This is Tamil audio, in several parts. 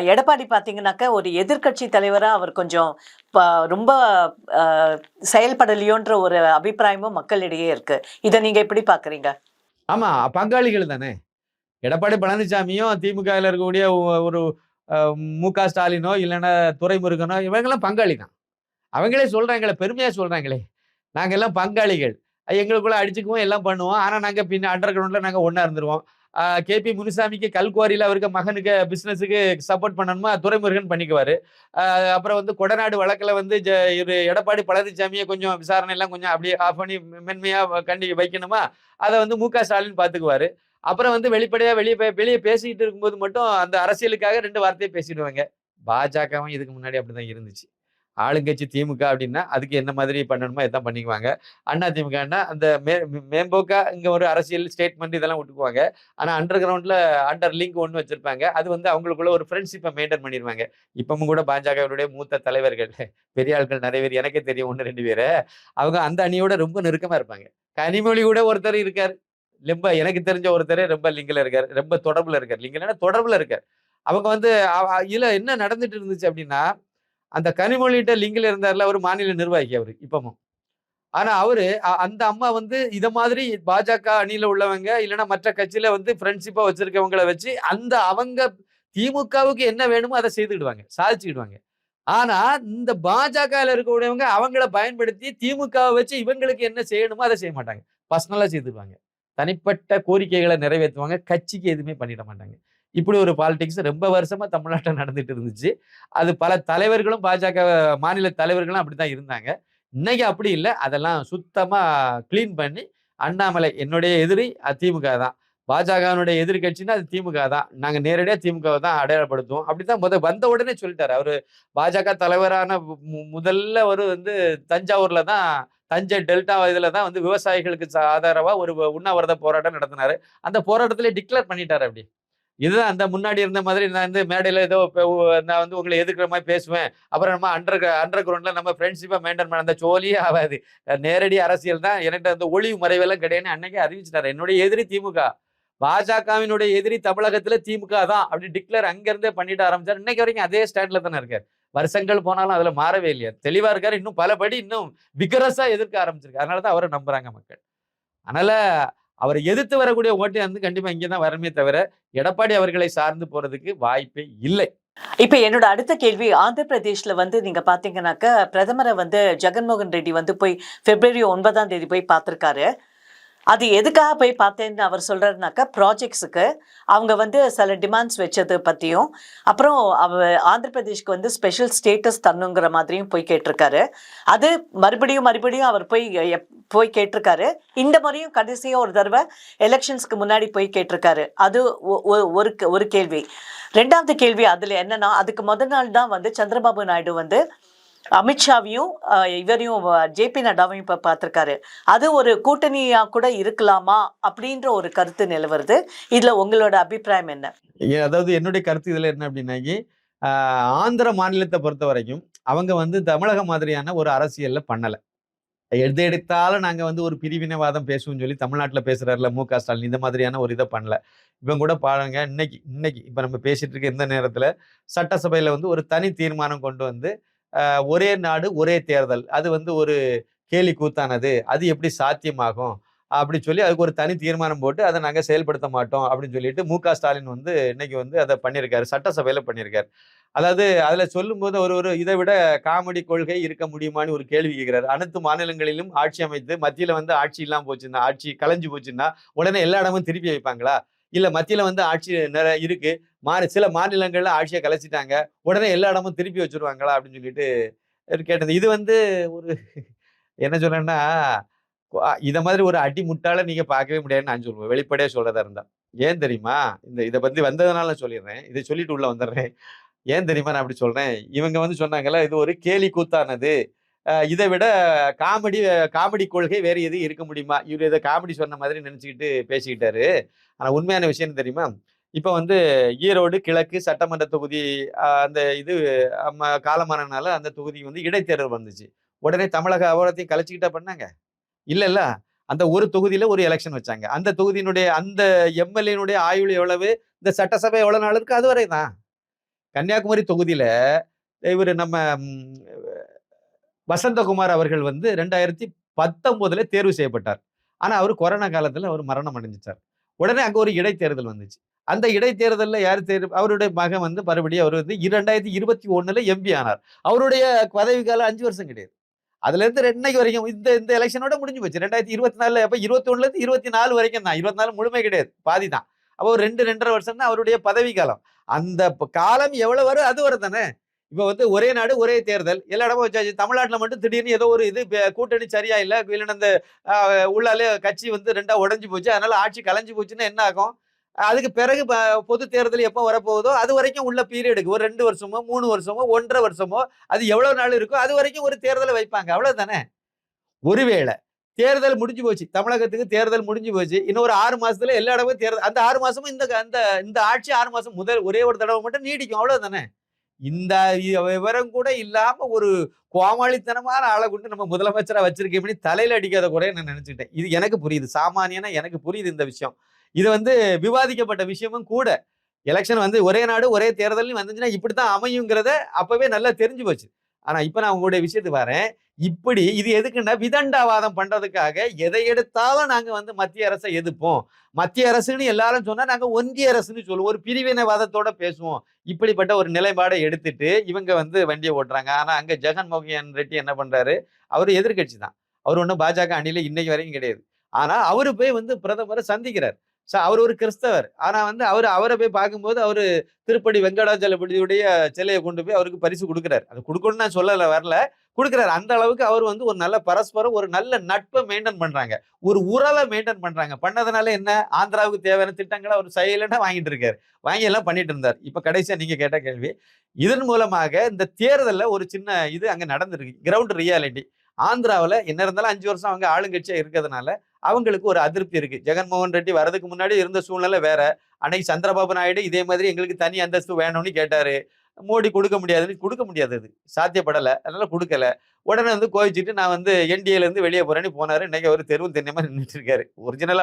எடப்பாடி பார்த்தீங்கன்னாக்க ஒரு எதிர்க்கட்சி தலைவராக அவர் கொஞ்சம் ப- ரொம்ப செயல்படலையோன்ற ஒரு அபிப்பிராயமும் மக்களிடையே இருக்கு. இதை நீங்க எப்படி பாக்குறீங்க? ஆமா பங்காளிகள் தானே. எடப்பாடி பழனிசாமியும் திமுகவில் இருக்கக்கூடிய ஒரு மு க ஸ்டாலினோ இல்லைன்னா துரைமுருகனோ இவங்கெல்லாம் பங்காளி தான். அவங்களே சொல்கிறாங்களே பெருமையாக சொல்கிறாங்களே நாங்கள் எல்லாம் பங்காளிகள். எங்களுக்குள்ளே அடிச்சுக்குவோம் எல்லாம் பண்ணுவோம். ஆனால் நாங்கள் பின்ன அண்டர் கிரவுண்டில் நாங்கள் ஒன்றா இருந்துருவோம். கேபி முனுசாமிக்கு கல்குவாரியில் அவருக்கு மகனுக்கு பிஸ்னஸுக்கு சப்போர்ட் பண்ணணுமா? துரைமுருகன் பண்ணிக்குவார். அப்புறம் வந்து கொடநாடு வழக்கில் வந்து ஜ இவரு எடப்பாடி பழனிசாமியை கொஞ்சம் விசாரணை எல்லாம் கொஞ்சம் அப்படியே ஆஃப் பண்ணி மென்மையாக கண்டி வைக்கணுமா? அதை வந்து மு க. ஸ்டாலின் பார்த்துக்குவாரு அப்புறம் வந்து வெளிப்படையாக வெளியே வெளியே பேசிக்கிட்டு இருக்கும்போது மட்டும் அந்த அரசியலுக்காக ரெண்டு வார்த்தையை பேசிடுவாங்க. பாஜகவும் இதுக்கு முன்னாடி அப்படிதான் இருந்துச்சு. ஆளுங்கட்சி திமுக அப்படின்னா அதுக்கு என்ன மாதிரி பண்ணணுமோ இதான் பண்ணிக்குவாங்க. அண்ணா திமுகன்னா அந்த மே மேம்போக்கா இங்கே ஒரு அரசியல் ஸ்டேட்மெண்ட் இதெல்லாம் விட்டுக்குவாங்க. ஆனால் அண்டர் கிரவுண்டில் அண்டர் லிங்க் ஒன்று வச்சுருப்பாங்க. அது வந்து அவங்களுக்குள்ள ஒரு ஃப்ரெண்ட்ஷிப்பை மெயின்டைன் பண்ணிடுவாங்க இப்பவும் கூட பாஜகவுடைய மூத்த தலைவர்கள் பெரிய ஆட்கள் நிறைய பேர் எனக்கே தெரியும் ஒன்று ரெண்டு பேர். அவங்க அந்த அணியோட ரொம்ப நெருக்கமாக இருப்பாங்க. கனிமொழி கூட ஒருத்தர் இருக்கார். ரொம்ப எனக்கு தெரிஞ்ச ஒருத்தர் ரொம்ப லிங்கில் இருக்கார். ரொம்ப தொடர்பில் இருக்கார். லிங்கில் தொடர்பில் இருக்கார். அவங்க வந்து இதில் என்ன நடந்துட்டு இருந்துச்சு அப்படின்னா அந்த கனிமொழிகிட்ட லிங்கில் இருந்தார்ல அவர் மாநில நிர்வாகி அவர் இப்பவும். ஆனால் அவர் அ- அந்த அம்மா வந்து இதை மாதிரி பாஜக அணியில் உள்ளவங்க இல்லைன்னா மற்ற கட்சியில் வந்து ஃப்ரெண்ட்ஷிப்பாக வச்சுருக்கவங்களை வச்சு அந்த அவங்க திமுகவுக்கு என்ன வேணுமோ அதை செய்துக்கிடுவாங்க சாதிச்சுக்கிடுவாங்க. ஆனால் இந்த பாஜகவில் இருக்கக்கூடியவங்க அவங்கள பயன்படுத்தி திமுகவை வச்சு இவங்களுக்கு என்ன செய்யணுமோ அதை செய்ய மாட்டாங்க. பர்சனலாக செய்துடுவாங்க தனிப்பட்ட கோரிக்கைகளை நிறைவேற்றுவாங்க. கட்சிக்கு எதுவுமே பண்ணிட மாட்டாங்க. இப்படி ஒரு பாலிடிக்ஸ் ரொம்ப வருஷமா தமிழ்நாட்டில் நடந்துட்டு இருந்துச்சு. அது பல தலைவர்களும் பாஜக மாநில தலைவர்களும் அப்படிதான் இருந்தாங்க. இன்னைக்கு அப்படி இல்லை. அதெல்லாம் சுத்தமா க்ளீன் பண்ணி அண்ணாமலை என்னுடைய எதிரி அது திமுக தான். பாஜகனுடைய எதிர்கட்சின்னா அது திமுக தான். நாங்கள் நேரடியாக திமுகவை தான் அடையாளப்படுத்துவோம். அப்படித்தான் முத வந்த உடனே சொல்லிட்டாரு. அவரு பாஜக தலைவரான மு- முதல்ல ஒரு வந்து தஞ்சாவூர்ல தான் தஞ்சை டெல்டா இதில் தான் வந்து விவசாயிகளுக்கு ஆதரவாக ஒரு உண்ணாவிரத போராட்டம் நடத்தினாரு. அந்த போராட்டத்திலே டிக்ளேர் பண்ணிட்டாரு அப்படி. இதுதான் அந்த முன்னாடி இருந்த மாதிரி நான் வந்து மேடையில் ஏதோ நான் வந்து உங்களை எதிர்க்கிற மாதிரி பேசுவேன். அப்புறம் நம்ம அண்டர் அண்டர் கிரவுண்டில் நம்ம ஃப்ரெண்ட்ஷிப்பாக மெயின்டைன் பண்ண அந்த ஜோலியே ஆகாது. நேரடி அரசியல் தான். எனக்கு அந்த ஒளிவு மறைவெல்லாம் கிடையாதுன்னு அன்னைக்கே அறிவிச்சிட்டாரு. என்னுடைய எதிரி திமுக. பாஜகவினுடைய எதிரி தமிழகத்தில் திமுக தான் அப்படி டிக்ளேர் அங்கேருந்தே பண்ணிட்டு ஆரம்பிச்சார். இன்னைக்கு வரைக்கும் அதே ஸ்டாண்டில் தானே இருக்கார். வருஷங்கள் போனாலும் அதில் மாறவே இல்லையா. தெளிவாக இருக்கார். இன்னும் பலபடி இன்னும் விகரஸாக எதிர்க்க ஆரம்பிச்சிருக்கு அதனாலதான் அவரை நம்புகிறாங்க மக்கள். அதனால் அவரை எதிர்த்து வரக்கூடிய ஓட்டு வந்து கண்டிப்பா இங்கே தான் வரமே தவிர எடப்பாடி அவர்களை சார்ந்து போறதுக்கு வாய்ப்பே இல்லை. இப்ப என்னோட அடுத்த கேள்வி ஆந்திர பிரதேஷ்ல வந்து நீங்க பாத்தீங்கன்னாக்க பிரதமரை வந்து ஜெகன்மோகன் ரெட்டி வந்து போய் பிப்ரவரி ஒன்பதாம் தேதி போய் பார்த்திருக்காரு. அது எதுக்காக போய் பார்த்தேன்னு அவர் சொல்கிறாருனாக்கா ப்ராஜெக்ட்ஸுக்கு அவங்க வந்து சில டிமாண்ட்ஸ் வச்சது பற்றியும் அப்புறம் அவ ஆந்திர பிரதேஷ்க்கு வந்து ஸ்பெஷல் ஸ்டேட்டஸ் தரணுங்கிற மாதிரியும் போய் கேட்டிருக்காரு. அது மறுபடியும் மறுபடியும் அவர் போய் போய் கேட்டிருக்காரு. இந்த முறையும் கடைசியாக ஒரு தடவை எலெக்ஷன்ஸ்க்கு முன்னாடி போய் கேட்டிருக்காரு. அது ஒ- ஒ- ஒரு ஒரு கேள்வி. ரெண்டாவது கேள்வி அதில் என்னன்னா அதுக்கு முதல் நாள் தான் வந்து சந்திரபாபு நாயுடு வந்து அமித்ஷாவையும் இவரையும் ஜேபி நட்டாவையும் இப்போ பார்த்துருக்காரு. அது ஒரு கூட்டணியாக கூட இருக்கலாமா அப்படின்ற ஒரு கருத்து நிலவருது இதில் உங்களோட அபிப்பிராயம் என்ன? அதாவது என்னுடைய கருத்து இதில் என்ன அப்படின்னாக்கி ஆந்திர மாநிலத்தை பொறுத்த வரைக்கும் அவங்க வந்து தமிழக மாதிரியான ஒரு அரசியலில் பண்ணலை. எது எடுத்தாலும் நாங்கள் வந்து ஒரு பிரிவினைவாதம் பேசுவோம்னு சொல்லி தமிழ்நாட்டில் பேசுகிறாருல மு க ஸ்டாலின் இந்த மாதிரியான ஒரு இதை பண்ணல. இவங்க கூட பாருங்க இன்னைக்கு இன்னைக்கு இப்போ நம்ம பேசிட்டு இருக்க இந்த நேரத்தில் சட்டசபையில் வந்து ஒரு தனி தீர்மானம் கொண்டு வந்து ஒரே நாடு ஒரே தேர்தல். அது வந்து ஒரு கேலி கூத்தானது. அது எப்படி சாத்தியமாகும்? அப்படி சொல்லி அதுக்கு ஒரு தனி தீர்மானம் போட்டு அதை நாங்கள் செயல்படுத்த மாட்டோம் அப்படின்னு சொல்லிட்டு மு ஸ்டாலின் வந்து இன்னைக்கு வந்து அதை பண்ணியிருக்காரு. சட்டசபையில் பண்ணியிருக்காரு. அதாவது அதில் சொல்லும்போது ஒரு ஒரு இதை விட காமெடி கொள்கை இருக்க முடியுமான்னு ஒரு கேள்வி கேட்கிறாரு. அனைத்து மாநிலங்களிலும் ஆட்சி அமைத்து மத்தியில் வந்து ஆட்சி இல்லாமல் போச்சுன்னா ஆட்சி கலைஞ்சு போச்சுன்னா உடனே எல்லா இடமும் திருப்பி வைப்பாங்களா? இல்லை மத்தியில் வந்து ஆட்சி நிறைய இருக்கு. மாறி சில மாநிலங்களில் ஆட்சியை கலைச்சிட்டாங்க. உடனே எல்லா இடமும் திருப்பி வச்சிருவாங்களா அப்படின்னு சொல்லிட்டு கேட்டது இது வந்து ஒரு என்ன சொல்றேன்னா இதை மாதிரி ஒரு அடி முட்டால நீங்க பார்க்கவே முடியாதுன்னு நான் சொல்லுவேன். வெளிப்படையாக சொல்றதா இருந்தால் ஏன் தெரியுமா? இந்த இதை பத்தி வந்ததுனால நான் சொல்லிடுறேன். இதை சொல்லிட்டு உள்ளே வந்துடுறேன். ஏன் தெரியுமா? நான் அப்படி சொல்றேன். இவங்க வந்து சொன்னாங்கல்ல இது ஒரு கேலி கூத்தானது. இதை விட காமெடி காமெடி கொள்கை வேற எதுவும் இருக்க முடியுமா? இவர் ஏதோ காமெடி சொன்ன மாதிரி நினச்சிக்கிட்டு பேசிக்கிட்டாரு. ஆனா உண்மையான விஷயம் தெரியுமா? இப்போ வந்து ஈரோடு கிழக்கு சட்டமன்ற தொகுதி அந்த இது காலமானனால அந்த தொகுதி வந்து இடைத்தேர்தல் வந்துச்சு. உடனே தமிழக அவரத்தையும் கலைச்சிக்கிட்டா பண்ணாங்க? இல்ல அந்த ஒரு தொகுதியில ஒரு எலெக்ஷன் வச்சாங்க. அந்த தொகுதியினுடைய அந்த எம்எல்ஏனுடைய ஆயுள் எவ்வளவு? இந்த சட்டசபை எவ்வளவு நாள் இருக்கு? அது வரை தான் கன்னியாகுமரி தொகுதியில இவர் நம்ம வசந்தகுமார் அவர்கள் வந்து ரெண்டாயிரத்தி பத்தொம்போதுல தேர்வு செய்யப்பட்டார். ஆனா அவர் கொரோனா காலத்துல அவர் மரணம் அடைஞ்சிட்டார். உடனே அங்க ஒரு இடைத்தேர்தல் வந்துச்சு. அந்த இடைத்தேர்தலில் யார் தேர் அவருடைய மகன் வந்து மறுபடியும் அவர் வந்து இரண்டாயிரத்தி இருபத்தி ஒண்ணுல எம்பி ஆனார். அவருடைய பதவி காலம் அஞ்சு வருஷம் கிடையாது. அதுல இருந்து இன்னைக்கு வரைக்கும் இந்த இந்த எலெக்ஷனோட முடிஞ்சு போச்சு. ரெண்டாயிரத்தி இருபத்தி நாலுல அப்ப இருபத்தி ஒண்ணுல இருந்து இருபத்தி நாலு வரைக்கும் தான். இருபத்தி நாலு முழுமை கிடையாது. பாதி தான். அப்போ ரெண்டு ரெண்டரை வருஷம் தான் அவருடைய பதவி காலம் அந்த காலம் எவ்வளவு வரும்? அது வரும் தானே. இப்போ வந்து ஒரே நாடு ஒரே தேர்தல். எல்லா இடமும் வச்சாச்சு. தமிழ்நாட்டில் மட்டும் திடீர்னு ஏதோ ஒரு இது கூட்டணி சரியா இல்லை இல்லைன்னா அந்த உள்ளாலே கட்சி வந்து ரெண்டா உடஞ்சி போச்சு. அதனால ஆட்சி கலைஞ்சு போச்சுன்னா என்ன ஆகும்? அதுக்கு பிறகு பொது தேர்தல் எப்போ வரப்போகுதோ அது வரைக்கும் உள்ள பீரியடுக்கு ஒரு ரெண்டு வருஷமோ மூணு வருஷமோ ஒன்றரை வருஷமோ அது எவ்வளோ நாள் இருக்கோ அது வரைக்கும் ஒரு தேர்தலை வைப்பாங்க. அவ்வளோதானே ஒருவேளை தேர்தல் முடிஞ்சு போச்சு. தமிழகத்துக்கு தேர்தல் முடிஞ்சு போச்சு. இன்னும் ஒரு ஆறு மாசத்துல எல்லா இடமும் தேர்தல் அந்த ஆறு மாசமும் இந்த அந்த இந்த ஆட்சி ஆறு மாசம் முதல் ஒரே ஒரு தடவை மட்டும் நீடிக்கும். அவ்வளவுதானே? இந்த விவரம் கூட இல்லாம ஒரு கோமாளித்தனமான ஆளை கொண்டு நம்ம முதலமைச்சரா வச்சிருக்கேன் தலையில அடிக்காத கூட நான் நினைச்சுக்கிட்டேன். இது எனக்கு புரியுது. சாமானியனா எனக்கு புரியுது இந்த விஷயம். இது வந்து விவாதிக்கப்பட்ட விஷயமும் கூட. எலெக்ஷன் வந்து ஒரே நாடு ஒரே தேர்தல் வந்துச்சுன்னா இப்படித்தான் அமையுங்கிறத அப்பவே நல்லா தெரிஞ்சு போச்சு. ஆனா இப்ப நான் உங்களுடைய விஷயத்துக்கு வரேன். இப்படி இது எதுக்குன்னா விதண்டாவாதம் பண்றதுக்காக எதை எடுத்தாலும் நாங்க வந்து மத்திய அரசை எதிர்ப்போம். மத்திய அரசுன்னு எல்லாரும் சொன்னா நாங்க ஒன்றிய அரசுன்னு சொல்லுவோம். ஒரு பிரிவினைவாதத்தோட பேசுவோம். இப்படிப்பட்ட ஒரு நிலைப்பாடை எடுத்துட்டு இவங்க வந்து வண்டியை ஓட்டுறாங்க. ஆனா அங்க ஜெகன்மோகன் ரெட்டி என்ன பண்றாரு? அவர் எதிர்க்கட்சி தான். அவர் ஒன்றும் பாஜக அணியில இன்னைக்கு வரைக்கும் கிடையாது. ஆனா அவரு போய் வந்து பிரதமரை சந்திக்கிறார். ச அவர் ஒரு கிறிஸ்தவர். ஆனா வந்து அவர் அவரை போய் பார்க்கும்போது அவர் திருப்பதி வெங்கடாச்சலபதியுடைய சிலையை கொண்டு போய் அவருக்கு பரிசு கொடுக்குறாரு. அது கொடுக்கணும்னு நான் சொல்லலை வரல. கொடுக்குறாரு. அந்த அளவுக்கு அவர் வந்து ஒரு நல்ல பரஸ்பரம் ஒரு நல்ல நட்பை மெயின்டைன் பண்றாங்க. ஒரு உறவை மெயின்டைன் பண்றாங்க. பண்ணதுனால என்ன? ஆந்திராவுக்கு தேவையான திட்டங்களை அவர் சைலண்டா வாங்கிட்டு இருக்காரு. வாங்கி எல்லாம் பண்ணிட்டு இருந்தார். இப்ப கடைசியா நீங்க கேட்ட கேள்வி இதன் மூலமாக இந்த தேர்தலில் ஒரு சின்ன இது அங்க நடந்திருக்கு. கிரவுண்ட் ரியாலிட்டி ஆந்திராவில் என்ன இருந்தாலும் அஞ்சு வருஷம் அவங்க ஆளுங்கட்சியாக இருக்கிறதுனால அவங்களுக்கு ஒரு அதிருப்தி இருக்கு. ஜெகன்மோகன் ரெட்டி வரதுக்கு முன்னாடி இருந்த சூழ்நிலை வேற. அன்னைக்கு சந்திரபாபு நாயுடு இதே மாதிரி எங்களுக்கு தனி அந்தஸ்து வேணும்னு கேட்டாரு. மோடி கொடுக்க முடியாதுன்னு கொடுக்க முடியாது அது. சாத்தியப்படலை. அதனால கொடுக்கல. உடனே வந்து கோவிச்சிட்டு நான் வந்து என்டிஏலேருந்து வெளியே போகிறேன்னு போனார். இன்றைக்கி அவர் தெருவும் தென்னமா நின்றுட்டு இருக்காரு.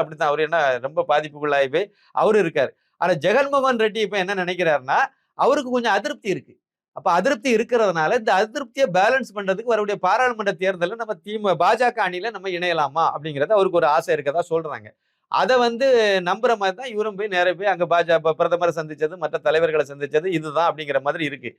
அப்படி தான் அவர் என்ன ரொம்ப பாதிப்புக்குள்ளாகி போய் அவர் இருக்கார். ஆனால் ஜெகன்மோகன் ரெட்டி இப்போ என்ன நினைக்கிறாருன்னா அவருக்கு கொஞ்சம் அதிருப்தி இருக்குது அப்போ அதிருப்தி இருக்கிறதுனால இந்த அதிருப்தியை பேலன்ஸ் பண்ணுறதுக்கு வரக்கூடிய பாராளுமன்ற தேர்தலில் நம்ம திமுக பாஜக அணியில் நம்ம இணையலாமா அப்படிங்கிறத அவருக்கு ஒரு ஆசை இருக்கதா சொல்கிறாங்க அதை வந்து நம்புற மாதிரி தான் இவரும் போய் நேரா போய் அங்கே பாஜக பிரதமரை சந்திச்சது மற்ற தலைவர்களை சந்திச்சது இதுதான் அப்படிங்கிற மாதிரி இருக்கு.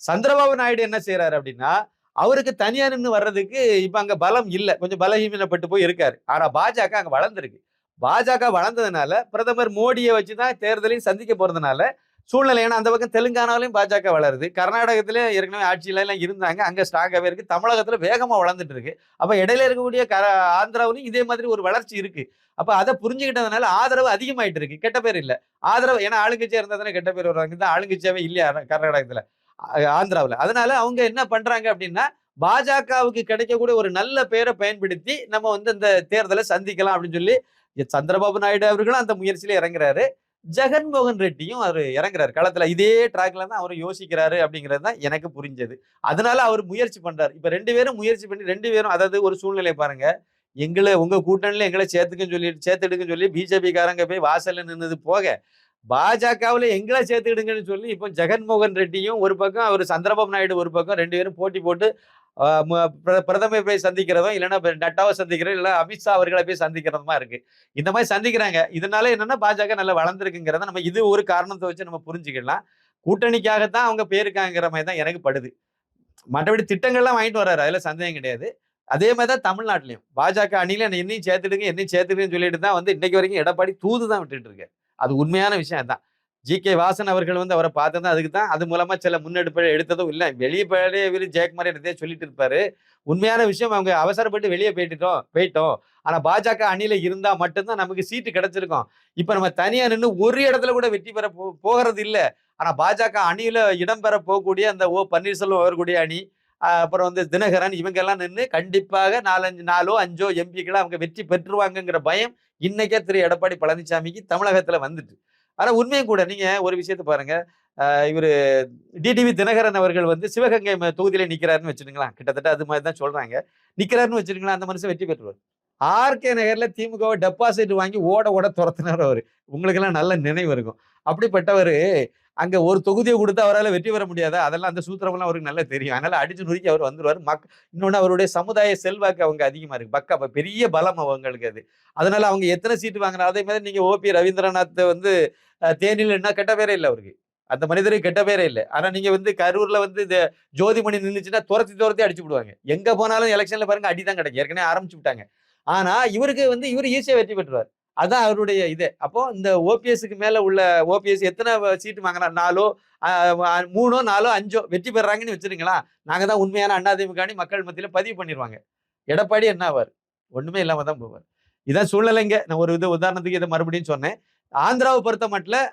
சந்திரபாபு நாயுடு என்ன செய்யறாரு அப்படின்னா அவருக்கு தனியா நின்று வர்றதுக்கு இப்போ அங்கே பலம் இல்லை. கொஞ்சம் பலஹீனப்பட்டு போய் இருக்காரு. ஆனால் பாஜக அங்கே வளர்ந்துருக்கு. பாஜக வளர்ந்ததுனால பிரதமர் மோடியை வச்சு தான் தேர்தலையும் சந்திக்க போறதுனால சூழ்நிலை ஏன்னா அந்த பக்கம் தெலுங்கானாலையும் பாஜக வளருது. கர்நாடகத்திலே ஏற்கனவே ஆட்சியில எல்லாம் இருந்தாங்க. அங்கே ஸ்ட்ராங்காகவே இருக்குது தமிழகத்தில் வேகமாக வளர்ந்துட்டு இருக்கு. அப்போ இடையில இருக்கக்கூடிய க ஆந்திராவிலையும் இதே மாதிரி ஒரு வளர்ச்சி இருக்குது அப்போ அதை புரிஞ்சுக்கிட்டதுனால ஆதரவு அதிகமாயிட்டு இருக்கு. கெட்ட பேர் இல்லை. ஆதரவு ஏன்னா ஆளுங்கட்சியாக இருந்தால் தானே கெட்ட பேர் வருவாங்க. இந்த ஆளுங்கட்சியாவே இல்லையா கர்நாடகத்தில்? ஆந்திராவில். அதனால அவங்க என்ன பண்ணுறாங்க அப்படின்னா பாஜகவுக்கு கிடைக்கக்கூடிய ஒரு நல்ல பேரை பயன்படுத்தி நம்ம வந்து இந்த தேர்தலை சந்திக்கலாம் அப்படின்னு சொல்லி சந்திரபாபு நாயுடு அவர்களும் அந்த முயற்சியில இறங்குறாரு. ஜெகன்மோகன் ரெட்டியும் அவர் இறங்குறாரு. களத்துல இதே ட்ராக்ல தான் அவர் யோசிக்கிறாரு அப்படிங்கிறது தான் எனக்கு புரிஞ்சது. அதனால அவர் முயற்சி பண்றாரு. இப்ப ரெண்டு பேரும் முயற்சி பண்ணி ரெண்டு பேரும் அதாவது ஒரு சூழ்நிலை பாருங்க. எங்களை உங்க கூட்டணியில எங்களை சேர்த்துக்குன்னு சொல்லி சேர்த்துடுக்குன்னு சொல்லி பிஜேபிக்காரங்க போய் வாசல்ல நின்னது போக பாஜகவுல எங்களை சேர்த்துக்கிடுங்கன்னு சொல்லி இப்போ ஜெகன்மோகன் ரெட்டியும் ஒரு பக்கம் அவர் சந்திரபாபு நாயுடு ஒரு பக்கம் ரெண்டு பேரும் போட்டி போட்டு பிர- பிரதமரை போய் சந்திக்கிறதும் இல்லைன்னா நட்டாவை சந்திக்கிறதும் இல்லை அமித்ஷா அவர்களை போய் சந்திக்கிறதுமா இருக்கு. இந்த மாதிரி சந்திக்கிறாங்க. இதனால என்னன்னா பாஜக நல்லா வளர்ந்துருக்குங்கிறத நம்ம இது ஒரு காரணத்தை வச்சு நம்ம புரிஞ்சுக்கலாம். கூட்டணிக்காகத்தான் அவங்க போயிருக்காங்கிற மாதிரி தான் எனக்கு படுது. மற்றபடி திட்டங்கள்லாம் வாங்கிட்டு வர்றாரு. அதுல சந்தேகம் கிடையாது. அதே மாதிரி தான் தமிழ்நாட்டிலையும். பாஜக அணியில் என்னையும் சேர்த்துடுங்க என்னையும் சேர்த்துடுங்கன்னு சொல்லிட்டு தான் வந்து இன்னைக்கு வரைக்கும் எடப்பாடி தூது தான் விட்டுட்டு இருக்கு அது உண்மையான விஷயம் தான். ஜி. கே. வாசன் அவர்கள் வந்து அவரை பார்த்ததும் அதுக்கு தான் அது மூலமா சில முன்னெடுப்பு எடுத்ததும் இல்லை. வெளியே போய் இவர் ஜெயக்குமார் எடுத்தே சொல்லிட்டு இருப்பாரு. உண்மையான விஷயம் அவங்க அவசரப்பட்டு வெளியே போயிட்டுட்டோம் போயிட்டோம். ஆனா பாஜக அணியில இருந்தா மட்டும்தான் நமக்கு சீட்டு கிடைச்சிருக்கும். இப்ப நம்ம தனியா நின்று ஒரு இடத்துல கூட வெற்றி பெற போ- போகிறது இல்லை. ஆனா பாஜக அணியில இடம்பெற போகக்கூடிய அந்த ஓ. பன்னீர்செல்வம் அவர்களுடைய அணி அப்புறம் வந்து தினகரன் இவங்கெல்லாம் நின்று கண்டிப்பாக நாலஞ்சு நாலோ அஞ்சோ எம்பிக்களை அவங்க வெற்றி பெற்றுருவாங்கங்கிற பயம் இன்னைக்கே திரு. எடப்பாடி பழனிசாமிக்கு தமிழகத்துல வந்துட்டு. ஆனால் உண்மையும் கூட நீங்க ஒரு விஷயத்தை பாருங்க. இவர் இவரு டிடிவி தினகரன் அவர்கள் வந்து சிவகங்கை ம- தொகுதியில நிக்கிறாருன்னு வச்சுருங்களேன் கிட்டத்தட்ட அது மாதிரி தான் சொல்றாங்க. நிக்கிறாருன்னு வச்சுருங்களா அந்த மனுஷன் வெற்றி பெற்றுவார் ஆர்கே நகரில் திமுகவை டெபாசிட் வாங்கி ஓட ஓட துரத்துனார் அவர். உங்களுக்கெல்லாம் நல்ல நினைவு இருக்கும். அப்படிப்பட்டவர் அங்கே ஒரு தொகுதியை கொடுத்து அவரால் வெற்றி பெற முடியாதா? அதெல்லாம் அந்த சூத்திரமெல்லாம் அவருக்கு நல்லா தெரியும். அதனால் அடிச்சு நொறுக்கி அவர் வந்துடுவார் மக் இன்னொன்று அவருடைய சமுதாய செல்வாக்கு அவங்க அதிகமாக இருக்குது பக்கா அப்போ பெரிய பலம் அவங்களுக்கு அது. அதனால் அவங்க எத்தனை சீட்டு வாங்கினா அதே மாதிரி நீங்கள் ஓபி ரவீந்திரநாத்தை வந்து தேனியில் என்ன கெட்ட பேரே இல்லை அவருக்கு. அந்த மனிதருக்கு கெட்ட பேரே இல்லை. ஆனால் நீங்கள் வந்து கரூரில் வந்து இந்த ஜோதிமணி நின்றுச்சுன்னா துரத்தி துரத்தி அடிச்சு விடுவாங்க. எங்கே போனாலும் எலெக்ஷனில் பாருங்க அடி தான் கிடைக்கும். ஏற்கனவே ஆரம்பிச்சு விட்டாங்க. ஆனா இவருக்கு வந்து இவர் ஈஸியா வெற்றி பெற்றுவார் அதான் அவருடைய இது. அப்போ இந்த ஓபிஎஸ்க்கு மேல உள்ள ஓபிஎஸ் எத்தனை சீட்டு வாங்கினா நாலோ மூணோ நாலோ அஞ்சோ வெற்றி பெறாங்கன்னு வச்சிருங்களா நாங்க தான் உண்மையான அண்ணாதிமுகனி மக்கள் மத்தியில பதிவு பண்ணிடுவாங்க எடப்பாடி என்ன ஆவார்? ஒண்ணுமே இல்லாம தான் போவார். இதான் சூழ்நிலைங்க. நான் ஒரு இது உதாரணத்துக்கு இதை மறுபடியும் சொன்னேன். ஆந்திராவை பொறுத்த மட்டும்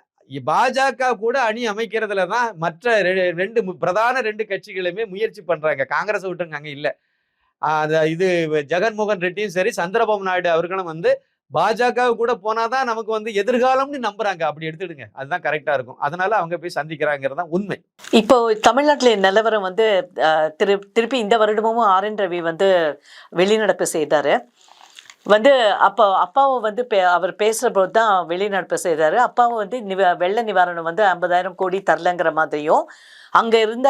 பாஜக கூட அணி அமைக்கிறதுல தான் மற்ற ரெ- ரெண்டு பிரதான ரெண்டு கட்சிகளுமே முயற்சி பண்றாங்க. காங்கிரஸ் விட்டுருங்க அங்கே இல்லை. அந்த இது ஜெகன்மோகன் ரெட்டியும் சரி சந்திரபாபு நாயுடு அவர்களும் வந்து பாஜக கூட போனாதான் நமக்கு வந்து எதிர்காலம்னு நம்புறாங்க. அப்படி எடுத்துடுங்க அதுதான் கரெக்டா இருக்கும். அதனால அவங்க போய் சந்திக்கிறாங்கிறது தான் உண்மை. இப்போ தமிழ்நாட்டில் நிலவரம் வந்து திரு திருப்பி இந்த வருடமும் ஆர் என் ரவி வந்து வெளிநடப்பு செய்தாரு. வந்து அப்போ அப்பாவை வந்து பே அவர் பேசுகிற போது தான் வெளிநடப்பு செய்தார் அப்பாவும் வந்து நிவ வெள்ள நிவாரணம் வந்து ஐம்பதாயிரம் கோடி தரலங்கிற மாதிரியும் அங்கே இருந்த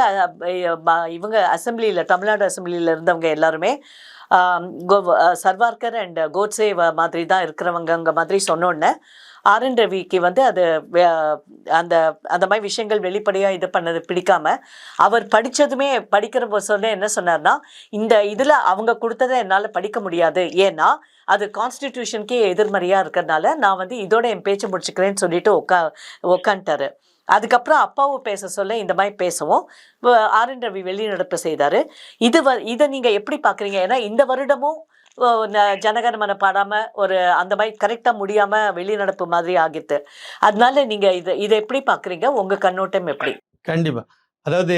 இவங்க அசம்பிளியில் தமிழ்நாடு அசம்பிளியில் இருந்தவங்க எல்லாருமே கோ- சர்வார்கர் அண்ட் கோட்ஸே மாதிரி தான் இருக்கிறவங்க மாதிரி சொன்னோன்னே ஆர் என் ரவிக்கு வந்து அது அந்த அந்த மாதிரி விஷயங்கள் வெளிப்படையாக இது பண்ணது பிடிக்காம அவர் படித்ததுமே படிக்கிற போ- என்ன சொன்னார்னா இந்த இதில் அவங்க கொடுத்ததை என்னால் படிக்க முடியாது. ஏன்னா அது கான்ஸ்டிடியூஷனுக்கே எதிர்மறையாக இருக்கிறதுனால நான் வந்து இதோட என் பேச்சை முடிச்சுக்கிறேன்னு சொல்லிட்டு உட்கா உட்காந்துட்டாரு அதுக்கப்புறம் அப்பாவை பேச சொல்ல இந்த மாதிரி பேசவும். ஆர் என் ரவி வெளிநடப்பு செய்தார். இது வ இதை நீங்கள் எப்படி பார்க்குறீங்க ஏன்னா இந்த வருடமும் ஜனகணமன பாடாமல் ஒரு அந்த மாதிரி கரெக்டாக முடியாமல் வெளிநடப்பு மாதிரி ஆகிட்டு. அதனால நீங்கள் இதை இதை எப்படி பார்க்குறீங்க உங்கள் கண்ணோட்டம் எப்படி? கண்டிப்பாக அதாவது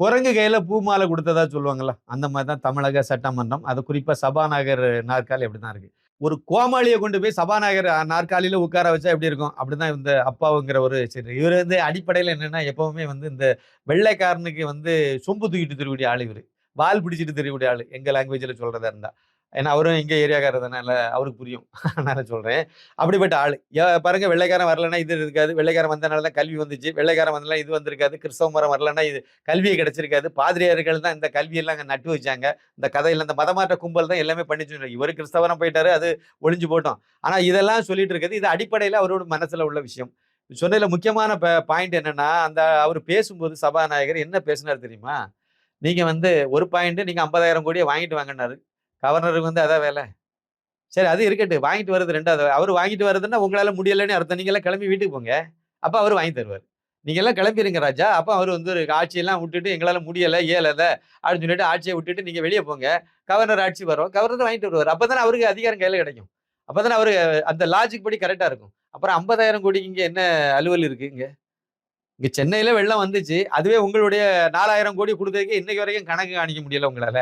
குரங்கு கையில் பூ மாலை கொடுத்ததா சொல்லுவாங்கல்ல அந்த மாதிரி தான் தமிழக சட்டமன்றம். அது குறிப்பாக சபாநாயகர் நாற்காலி அப்படிதான் இருக்குது ஒரு கோமாளியை கொண்டு போய் சபாநாயகர் நாற்காலியில் உட்கார வச்சா எப்படி இருக்கும்? அப்படிதான் இந்த அப்பாவுங்கிற ஒரு சரி இவர் வந்து அடிப்படையில் என்னென்னா எப்போவுமே வந்து இந்த வெள்ளைக்காரனுக்கு வந்து சொம்பு தூக்கிட்டு திருவிடி ஆள் இவர். வால் பிடிச்சிட்டு தெரியக்கூடிய ஆள். எங்கள் லாங்குவேஜில் சொல்றதா இருந்தா. ஏன்னா அவரும் எங்க ஏரியாக்காரதுனால அவருக்கு புரியும். அதனால் சொல்றேன். அப்படிப்பட்ட ஆள். பாருங்க வெள்ளைக்காரன் வரலன்னா இது இருக்காது. வெள்ளைக்காரன் வந்தனால தான் கல்வி வந்துச்சு. வெள்ளைக்காரன் வந்தனால இது வந்திருக்காது. கிறிஸ்தவ மரம் வரலன்னா இது கல்வியை கிடச்சிருக்காது. பாதிரியார்கள் தான் இந்த கல்வியெல்லாம் அங்கே நட்டு வச்சாங்க. இந்த கதையில் இந்த மதமாற்ற கும்பல் தான் எல்லாமே பண்ணிச்சு இவர் கிறிஸ்தவனம் போயிட்டாரு அது ஒளிஞ்சு போட்டோம். ஆனா இதெல்லாம் சொல்லிட்டு இருக்குது இது அடிப்படையில் அவரோட மனசுல உள்ள விஷயம். சொன்னதில் முக்கியமான பாயிண்ட் என்னன்னா அந்த அவர் பேசும்போது சபாநாயகர் என்ன பேசினார் தெரியுமா? நீங்கள் வந்து ஒரு பாயிண்ட் நீங்கள் ஐம்பதாயிரம் கோடியை வாங்கிட்டு வாங்கினாரு கவர்னருக்கு வந்து அதான் வேலை. சரி அது இருக்கட்டும். வாங்கிட்டு வருது ரெண்டாவது அவர் வாங்கிட்டு வருதுன்னா உங்களால் முடியலைன்னு அர்த்தம். நீங்க எல்லாம் கிளம்பி வீட்டுக்கு போங்க. அப்போ அவர் வாங்கி தருவார். நீங்கள் எல்லாம் கிளம்பிருங்க ராஜா. அப்போ அவர் வந்து ஒரு ஆட்சியெல்லாம் விட்டுட்டு எங்களால் முடியலை ஏலத அப்படின்னு சொல்லிட்டு ஆட்சியை விட்டுட்டு நீங்கள் வெளியே போங்க. கவர்னர் ஆட்சி வரும். கவர்னர் வாங்கிட்டு வருவார். அப்பதானே அவருக்கு அதிகாரம் கையில் கிடைக்கும். அப்பதானே அவர் அந்த லாஜிக் படி கரெக்டாக இருக்கும். அப்புறம் ஐம்பதாயிரம் கோடிக்கு இங்கே என்ன அலுவல் இருக்குது இங்கே? இங்க சென்னையில வெள்ளம் வந்துச்சு. அதுவே உங்களுடைய நாலாயிரம் கோடி கொடுத்ததுக்கு இன்னைக்கு வரைக்கும் கணக்கு காணிக்க முடியல உங்களால.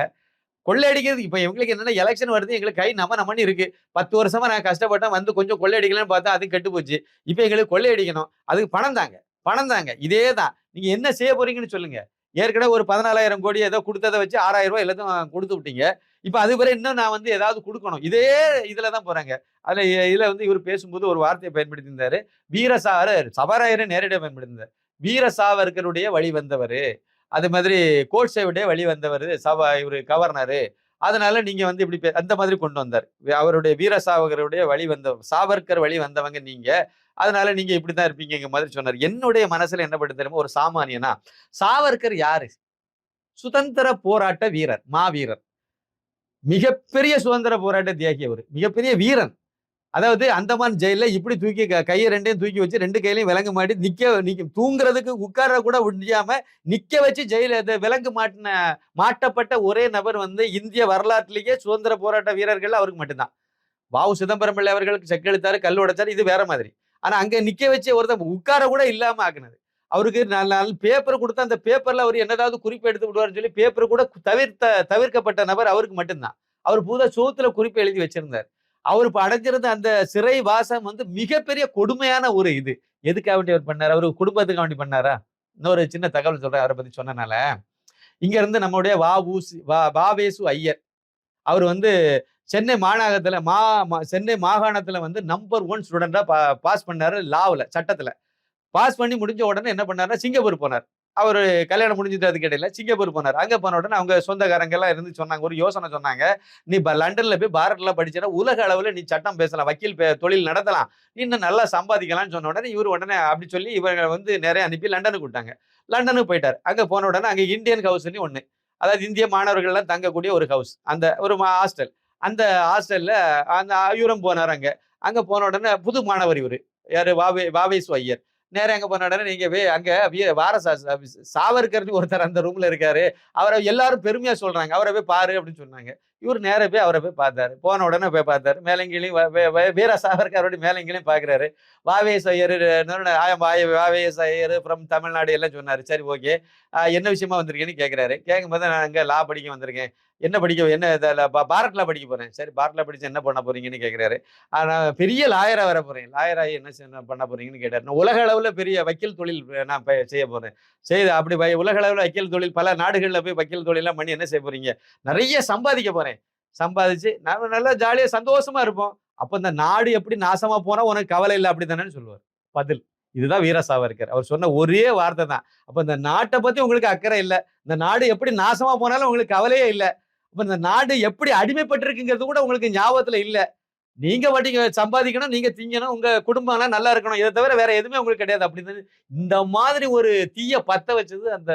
கொள்ளையடிக்கிறது இப்ப எங்களுக்கு என்னன்னா எலெக்ஷன் வருது எங்களுக்கு கை நம்ம நம்மனு இருக்கு. பத்து வருஷமா நான் கஷ்டப்பட்டேன் வந்து கொஞ்சம் கொள்ளையடிக்கலாம்னு பார்த்தா அது கெட்டு போச்சு. இப்ப எங்களுக்கு கொள்ளையடிக்கணும். அதுக்கு பணம் தாங்க. பணம் தாங்க. இதே தான். நீங்க என்ன செய்ய போறீங்கன்னு சொல்லுங்க. ஏற்கனவே ஒரு பதினாலாயிரம் கோடி ஏதோ கொடுத்ததை வச்சு ஆறாயிரம் ரூபாய் எல்லாத்தையும் கொடுத்து விட்டீங்க. இப்ப அது பிறகு இன்னும் நான் வந்து ஏதாவது கொடுக்கணும். இதே இதுல தான் போறாங்க. அதுல இதில் இதுல வந்து இவர் பேசும்போது ஒரு வார்த்தையை பயன்படுத்தியிருந்தாரு. வீரசாரர் சபராயரை நேரடியாக பயன்படுத்தியிருந்தார். வீர சாவர்கருடைய வழி வந்தவர். அது மாதிரி கோட்ஸேவுடைய வழி வந்தவர். சபா இவர் கவர்னரு. அதனால நீங்க வந்து இப்படி அந்த மாதிரி கொண்டு வந்தார். அவருடைய வீர சாவகருடைய வழி வந்த சாவர்கர் வழி வந்தவங்க நீங்க. அதனால நீங்க இப்படிதான் இருப்பீங்க மாதிரி சொன்னார். என்னுடைய மனசுல என்ன படுத்து தெரியுமா? ஒரு சாமானியனா சாவர்கர் யாரு? சுதந்திர போராட்ட வீரர் மாவீரர். மிகப்பெரிய சுதந்திர போராட்ட தியாகி அவர். மிகப்பெரிய வீரன். அதாவது அந்தமான் ஜெயில இப்படி தூக்கி க- கையை ரெண்டையும் தூக்கி வச்சு ரெண்டு கையிலையும் விலங்கு மாட்டி நிக்க நிக்க தூங்குறதுக்கு உட்கார கூட முடியாம நிக்க வச்சு ஜெயில விலங்கு மாட்டின மாட்டப்பட்ட ஒரே நபர் வந்து இந்திய வரலாற்றிலேயே சுதந்திர போராட்ட வீரர்கள் அவருக்கு மட்டும்தான். வாவு சிதம்பரம் பிள்ளை அவர்களுக்கு செக்கெழுத்தாரு கல் உடைச்சாரு இது வேற மாதிரி. ஆனா அங்க நிக்க வச்சு ஒருத்தர் உட்கார கூட இல்லாம ஆக்குனது. அவருக்கு நாலு நாள் பேப்பர் கொடுத்தா அந்த பேப்பர்ல அவர் என்னதாவது குறிப்பு எடுத்து விடுவாருன்னு சொல்லி பேப்பர் கூட தவிர்த்த தவிர்க்கப்பட்ட நபர் அவருக்கு மட்டும்தான். அவர் பூரா சோத்துல குறிப்பு எழுதி வச்சிருந்தார். அவர் அடைஞ்சிருந்த அந்த சிறை வாசம் வந்து மிகப்பெரிய கொடுமையான ஒரு இது. எதுக்காக வேண்டி அவர் பண்ணார்? அவரு குடும்பத்துக்கு வேண்டி பண்ணாரா? இன்னொரு சின்ன தகவல் சொல்றேன் அவரை பத்தி சொன்னனால. இங்க இருந்து நம்மளுடைய வா ஊசி வா வாவேசு ஐயர். அவர் வந்து சென்னை மாநகரத்துல மா மா- சென்னை மாகாணத்துல வந்து நம்பர் ஒன் ஸ்டூடெண்டா பாஸ் பண்ணாரு லாவில் சட்டத்துல. பாஸ் பண்ணி முடிஞ்ச உடனே என்ன பண்ணாருன்னா சிங்கப்பூர் போனார். அவர் கல்யாணம் முடிஞ்சுட்டு அது இடையில சிங்கப்பூர் போனார். அங்கே போன உடனே அவங்க சொந்தக்காரங்க எல்லாம் இருந்து சொன்னாங்க ஒரு யோசனை சொன்னாங்க நீ இப்போ லண்டனில் போய் பாரத்ல படிச்சேன்னா உலக அளவில் நீ சட்டம் பேசலாம் வக்கீல் பே- தொழில் நடத்தலாம் இன்னும் நல்லா சம்பாதிக்கலாம்னு சொன்ன உடனே இவர் உடனே அப்படி சொல்லி இவங்க வந்து நிறைய அனுப்பி லண்டனுக்கு விட்டாங்க. லண்டனுக்கு போயிட்டார். அங்கே போன உடனே அங்கே இந்தியன் ஹவுஸ்னு ஒன்று அதாவது இந்திய மாணவர்கள்லாம் தங்கக்கூடிய ஒரு ஹவுஸ். அந்த ஒரு ஹாஸ்டல். அந்த ஹாஸ்டலில் அந்த ஐயூரம் போனார் அங்கே. அங்கே போன உடனே புது மாணவர் இவரு. யார்? வாவே வாவேசு ஐயர். நேரா அங்க போன நீங்கள் நீங்க அங்கே அங்க வார சாவர்கர்னு ஒருத்தர் அந்த ரூம்ல இருக்காரு. அவரை எல்லாரும் பெருமையா சொல்றாங்க. அவரை போய் பாரு அப்படின்னு சொன்னாங்க. இவர் நேராக போய் அவரை போய் பார்த்தாரு. போன உடனே போய் பார்த்தாரு. மேலங்கிலையும் வீரா வே- வே- சாவர்கரோட மேலங்கிலையும் பார்க்குறாரு. V V S Iyer V V S Iyer from Tamil Nadu எல்லாம் சொன்னார். சரி ஓகே. என்ன விஷயமா வந்திருக்கேன்னு கேட்குறாரு கேட்கும்போது நான் அங்கே லா படிக்க வந்திருக்கேன். என்ன படிக்க என்ன பாரட்ல படிக்க போகிறேன் சரி பாரட்ல படிச்சு என்ன பண்ண போகிறீங்கன்னு கேட்குறாரு நான் பெரிய லாயராக வர போகிறேன் லாயராகி என்ன பண்ண போகிறீங்கன்னு கேட்டார். நான் உலக அளவில் பெரிய வக்கீல் தொழில் நான் செய்ய போகிறேன் செய்து அப்படி உலக அளவில் வக்கீல் தொழில் பல நாடுகளில் போய் வக்கீல் தொழிலாம் பண்ணி என்ன செய்ய போகிறீங்க நிறைய சம்பாதிக்க போகிறேன் சம்பாதிச்சு நம்ம நல்லா ஜாலியா சந்தோஷமா இருப்போம். அப்போ இந்த நாடு எப்படி நாசமா போனா உனக்கு கவலை இல்லை அப்படி தானேன்னு சொல்லுவார். பதில். இதுதான் வீர சாவர்கர் அவர் சொன்ன ஒரே வார்த்தை தான். அப்போ இந்த நாட்டை பத்தி உங்களுக்கு அக்கறை இல்லை. இந்த நாடு எப்படி நாசமா போனாலும் உங்களுக்கு கவலையே இல்லை. அப்போ இந்த நாடு எப்படி அடிமைப்பட்டிருக்குங்கிறது கூட உங்களுக்கு ஞாபகத்துல இல்லை. நீங்க வட்டிங்க சம்பாதிக்கணும் நீங்க திங்கணும் உங்க குடும்பம்லாம் நல்லா இருக்கணும். இதை தவிர வேற எதுவுமே உங்களுக்கு கிடையாது அப்படின்னு இந்த மாதிரி ஒரு தீய பத்த வச்சது அந்த